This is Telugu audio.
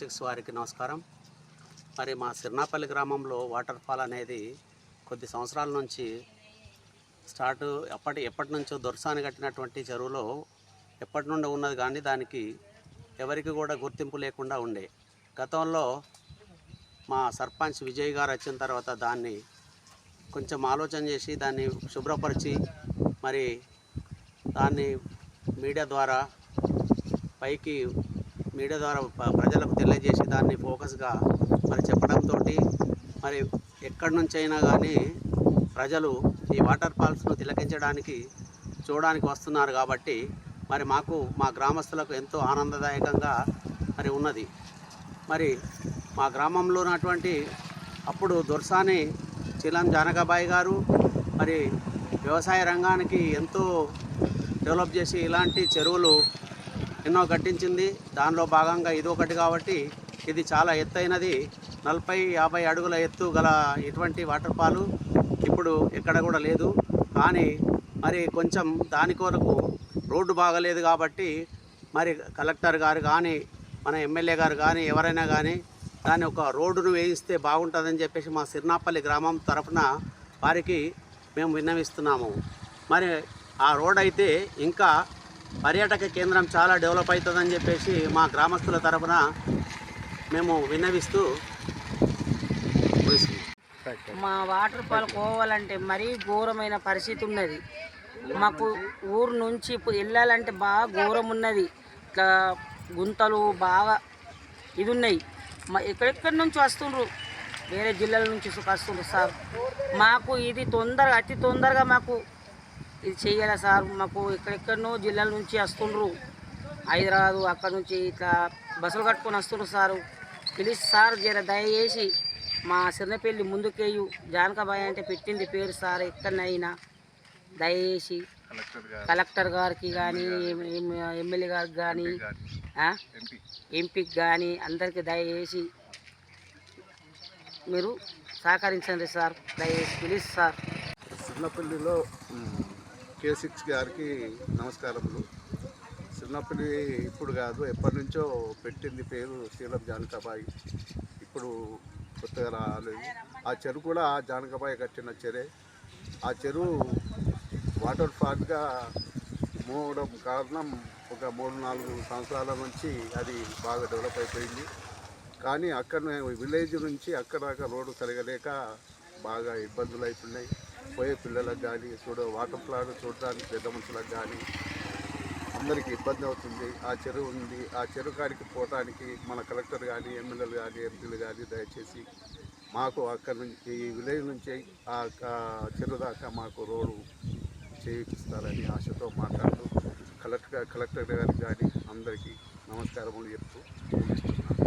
సిక్స్ వారికి నమస్కారం. మరి మా సిర్నాపల్లి గ్రామంలో వాటర్ ఫాల్ అనేది కొద్ది సంవత్సరాల నుంచి స్టార్ట్ ఎప్పటి ఎప్పటి నుంచో దొరసాని కట్టినటువంటి చెరువులో ఎప్పటి నుండి ఉన్నది కానీ దానికి ఎవరికి కూడా గుర్తింపు లేకుండా ఉండే. గతంలో మా సర్పంచ్ విజయ్ గారు వచ్చిన తర్వాత దాన్ని కొంచెం ఆలోచన చేసి దాన్ని శుభ్రపరిచి మరి దాన్ని మీడియా ద్వారా పైకి మీడియా ద్వారా ప్రజలకు తెలియజేసి దాన్ని ఫోకస్గా మరి చెప్పడంతో మరి ఎక్కడి నుంచి అయినా కానీ ప్రజలు ఈ వాటర్ ఫాల్స్ను తిలకించడానికి చూడడానికి వస్తున్నారు కాబట్టి మరి మాకు మా గ్రామస్తులకు ఎంతో ఆనందదాయకంగా మరి ఉన్నది. మరి మా గ్రామంలో ఉన్నటువంటి అప్పుడు దొర్సాని చిలం జానకాబాయి గారు మరి వ్యవసాయ రంగానికి ఎంతో డెవలప్ చేసి ఇలాంటి చెరువులు ఎన్నో కట్టించింది. దానిలో భాగంగా ఇది ఒకటి కాబట్టి ఇది చాలా ఎత్తైనది. నలభై యాభై అడుగుల ఎత్తు గల ఇటువంటి వాటర్ ఫాలు ఇప్పుడు ఎక్కడ కూడా లేదు. కానీ మరి కొంచెం దాని కొరకు రోడ్డు బాగలేదు కాబట్టి మరి కలెక్టర్ గారు కానీ మన ఎమ్మెల్యే గారు కానీ ఎవరైనా కానీ దాని ఒక రోడ్డును వేయిస్తే బాగుంటుందని చెప్పేసి మా సిర్నాపల్లి గ్రామం తరఫున వారికి మేము విన్నవిస్తున్నాము. మరి ఆ రోడ్ అయితే ఇంకా పర్యాటక కేంద్రం చాలా డెవలప్ అవుతుందని చెప్పేసి మా గ్రామస్తుల తరఫున మేము విన్నవిస్తూ మా వాటర్ ఫాల్ పోవాలంటే మరీ ఘోరమైన పరిస్థితి ఉన్నది. మాకు ఊరు నుంచి ఇప్పుడు వెళ్ళాలంటే బాగా ఘోరం ఉన్నది. ఇట్లా గుంతలు బాగా ఇది ఉన్నాయి. మా ఎక్కడెక్కడి నుంచి వస్తుండ్రు? వేరే జిల్లాల నుంచి వస్తుండ్రు సార్. మాకు ఇది తొందరగా అతి తొందరగా మాకు ఇది చెయ్యాలి సార్? మాకు ఎక్కడెక్కడనో జిల్లాల నుంచి వస్తుండ్రు. హైదరాబాదు అక్కడ నుంచి ఇట్లా బస్సులు కట్టుకొని వస్తుండ్రు సారు. ప్లీజ్ సార్ జర దయచేసి మా చిన్నపల్లి ముందుకేయు జానకాబాయి అంటే పెట్టింది పేరు సార్ ఎక్కడనైనా. దయచేసి కలెక్టర్ గారికి కానీ ఎమ్మెల్యే గారికి కానీ ఎంపీకి కానీ అందరికీ దయచేసి మీరు సహకరించండి సార్. దయచేసి ప్లీజ్ సార్. సిన్నపల్లిలో కే సిక్స్ గారికి నమస్కారములు. చిన్నప్పటి ఇప్పుడు కాదు ఎప్పటి నుంచో పెట్టింది పేరు శ్రీలం జానకాబాయి. ఇప్పుడు కొత్తగా రాలేదు. ఆ చెరువు కూడా జానకాబాయి కట్టిన చెరే. ఆ చెరువు వాటర్ ఫాల్గా మూవడం కారణం ఒక మూడు నాలుగు సంవత్సరాల నుంచి అది బాగా డెవలప్ అయిపోయింది. కానీ అక్కడ విలేజ్ నుంచి అక్కడ దాకా రోడ్డు సరిగలేక బాగా ఇబ్బందులు అవుతున్నాయి పోయే పిల్లలకు కానీ చూడ వాటర్ ఫ్లాడ్ చూడడానికి పెద్ద మనుషులకు కానీ అందరికీ ఇబ్బంది అవుతుంది. ఆ చెరువు ఉంది. ఆ చెరువు కాడికి పోవటానికి మన కలెక్టర్ కానీ ఎమ్మెల్యేలు కానీ ఎంపీలు కానీ దయచేసి మాకు అక్కడ నుంచి ఈ విలేజ్ నుంచి ఆ చెరువు దాకా మాకు రోడ్డు చేయిస్తారని ఆశతో మాట్లాడుతూ కలెక్టర్ కలెక్టర్ గారికి కానీ అందరికీ నమస్కారములు చెప్తూ